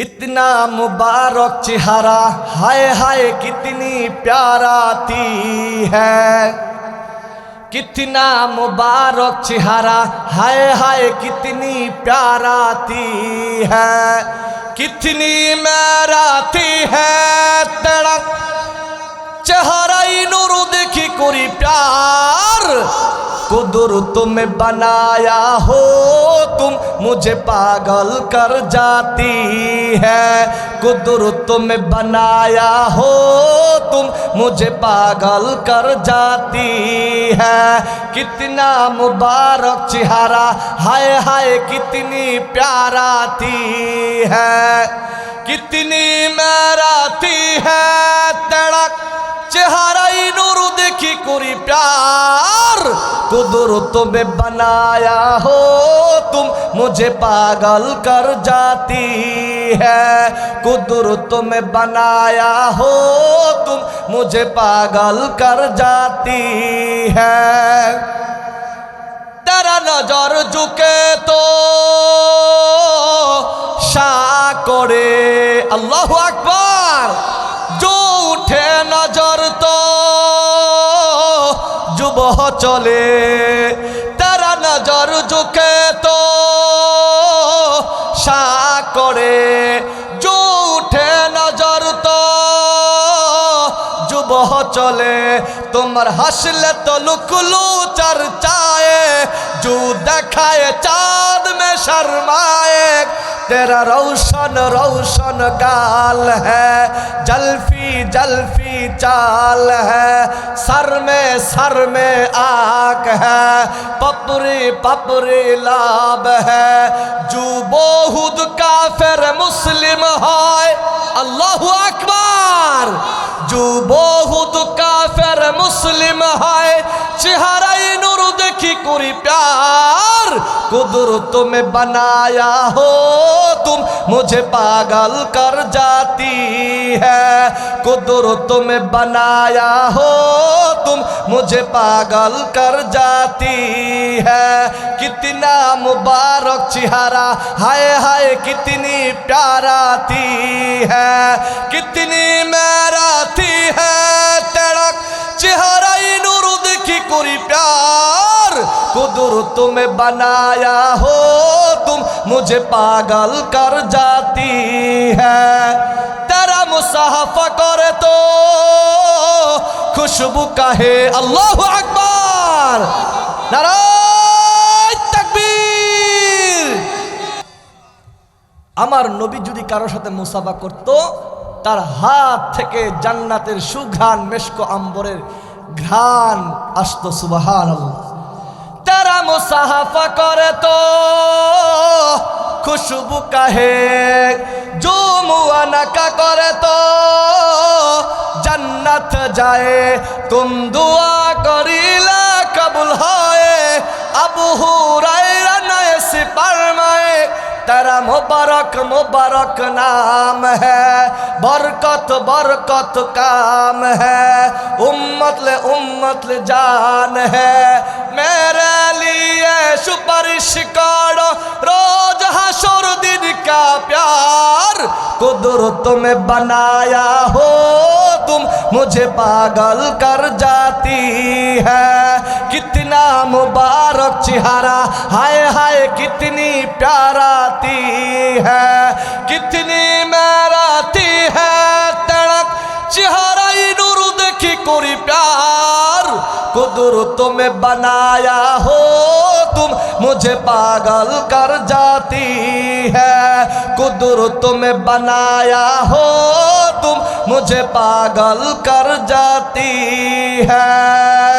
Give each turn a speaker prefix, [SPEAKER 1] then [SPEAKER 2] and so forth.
[SPEAKER 1] कितना मुबारक चेहरा, हाय हाय कितनी प्यारा प्याराती है। कितना मुबारक चेहरा, हाय हाय कितनी प्यारा प्याराती है। कितनी मैराती है तेरा। चेहराई नूर देखी कोरी प्यार। कुदुर तुम्हें बनाया हो, तुम मुझे पागल कर जाती है। कुदुर तुम्हें बनाया हो, तुम मुझे पागल कर जाती है। कितना मुबारक चेहरा, हाय हाय कितनी प्यारा थी है। कितनी मैराती है, तेरा चेहराई नूर देखी कोरी प्यार। कुदरत में बनाया हो तुम मुझे पागल कर जाती है कुदरत में बनाया हो तुम मुझे पागल कर जाती है तेरा नजर झुके तो शाह करे अल्लाह अकबर जो उठे ना সুবহ চলে, তারা নজর ঝুঁকে তো সা করে জুঠে নজর তো যুবহ চলে, তোমার হাসলে তো লুকলু চর্চায়, জু দেখায় চাঁদ মে শর্মায় তেরা রৌশন রৌশন গাল হ্যাঁ জলফি জলফি जल्फी चाल है, सर में सर में आक है, पपरी पपरी लाभ है। जू बहुद काफिर मुस्लिम है अल्लाह अकबर। जू बहुत काफिर मुस्लिम है चेहराई नूर देखी कोरी प्यार, कुदरत में बनाया हो। तुम मुझे पागल कर जाती है। कुदरत में बनाया हो, तुम मुझे पागल कर जाती है। कितना मुबारक चेहरा, हाय हाय कितनी प्यारा थी है। कितनी मेरा मैराती है, तेरा चेहरा नूर देखी कोरी प्यार। कुदुर तुम्हें बनाया हो तुम मुझे पागल कर जाती है तेरा मुसाफा करे तो खुशबू कहे अल्लाह अकबर नाराय तकबीर আমার নবী যদি কারোর সাথে মুসাফা করত তার হাত থেকে জান্নাতের সুঘ্রাণ মেশকো আম্বরের ঘ্রাণ আসতো সুবাহান তারা মুসাফা করে তো খুশবু কাহে जो मुआनका करे तो जन्नत जाए तुम दुआ करीला कबूल होए अबू हुरैरा नए सिपरमाए तेरा मुबारक मुबारक नाम है बरकत बरकत काम है उम्मत ले उम्मत ले जान है मेरे लिए सुपारिश करो रोज कुदरत में बनाया हो। तुम मुझे पागल कर जाती है। कितना मुबारक चेहरा, हाय हाय कितनी प्याराती है। कितनी मैराती है, तड़क चेहरा नूर देखी कोरी प्यार। कुदरत में बनाया हो। तुम मुझे पागल कर जाती है। कुदरत में बनाया हो तुम मुझे पागल कर जाती है।